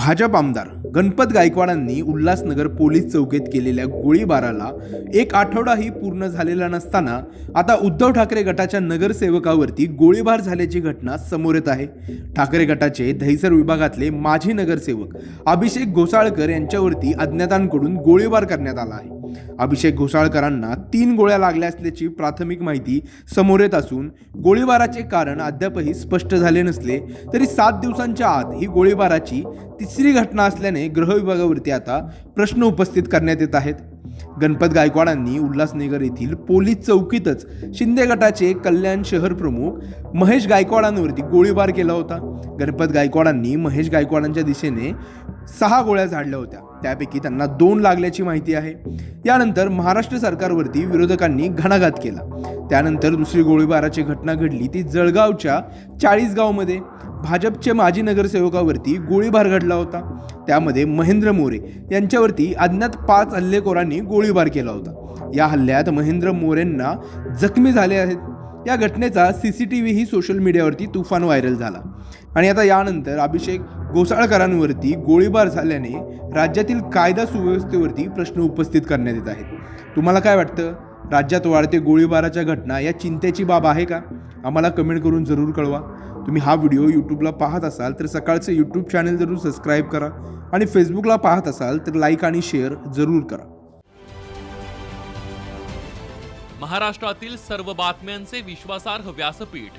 भाजप आमदार गणपत गायकवाडांनी उल्हासनगर पोलीस चौकीत केलेल्या गोळीबाराला एक आठवडाही पूर्ण झालेला नसताना आता उद्धव ठाकरे गटाच्या नगरसेवकावरती गोळीबार झाल्याची घटना समोर येत आहे. ठाकरे गटाचे दहिसर विभागातले माजी नगरसेवक अभिषेक घोसाळकर यांच्यावरती अज्ञातांकडून गोळीबार करण्यात आला आहे. अभिषेक घोसाळकरांना तीन गोळ्या लागल्या असल्याची प्राथमिक माहिती समोर येत असून गोळीबाराचे कारण अद्यापही स्पष्ट झाले नसले तरी सात दिवसांच्या आत ही गोळीबाराची तिसरी घटना असल्याने गृह विभागावरती आता प्रश्न उपस्थित करण्यात येत आहेत. गणपत गायकवाडांनी उल्हासनगर येथील पोलीस चौकीतच शिंदे गटाचे कल्याण शहर प्रमुख महेश गायकवाडांवरती गोळीबार केला होता. गणपत गायकवाडांनी महेश गायकवाडांच्या दिशेने सहा गोळ्या झाडल्या होत्या. त्यापैकी त्यांना दोन लागल्याची माहिती आहे. यानंतर महाराष्ट्र सरकारवरती विरोधकांनी घणाघात केला. त्यानंतर दुसरी गोळीबाराची घटना घडली ती जळगावच्या चाळीसगावमध्ये. भाजपचे माजी नगरसेवकावरती गोळीबार घडला होता. त्यामध्ये महेंद्र मोरे यांच्यावरती अज्ञात पाच हल्लेखोरांनी गोळीबार केला होता. या हल्ल्यात महेंद्र मोरेंना जखमी झाले आहेत. या घटनेचा C C T V social मीडियावरती तुफान व्हायरल झाला. आणि आता यानंतर अभिषेक घोसाळकरांवरती गोळीबार झाल्याने राज्यातील कायदा सुव्यवस्थेवरती प्रश्न उपस्थित करण्यात येत आहेत. तुम्हाला काय वाटतं? राज्यात वाढते गोळीबाराच्या घटना या चिंतेची बाब आहे का? आम्हाला कमेंट करून जरूर कळवा. तुम्ही हा व्हिडिओ यूट्यूबला पाहत असाल तर सकाळचं यूट्यूब चॅनल जरूर सबस्क्राईब करा आणि फेसबुकला पाहत असाल तर लाईक आणि शेअर जरूर करा. महाराष्ट्रातील सर्व बातम्यांचे विश्वासार्ह व्यासपीठ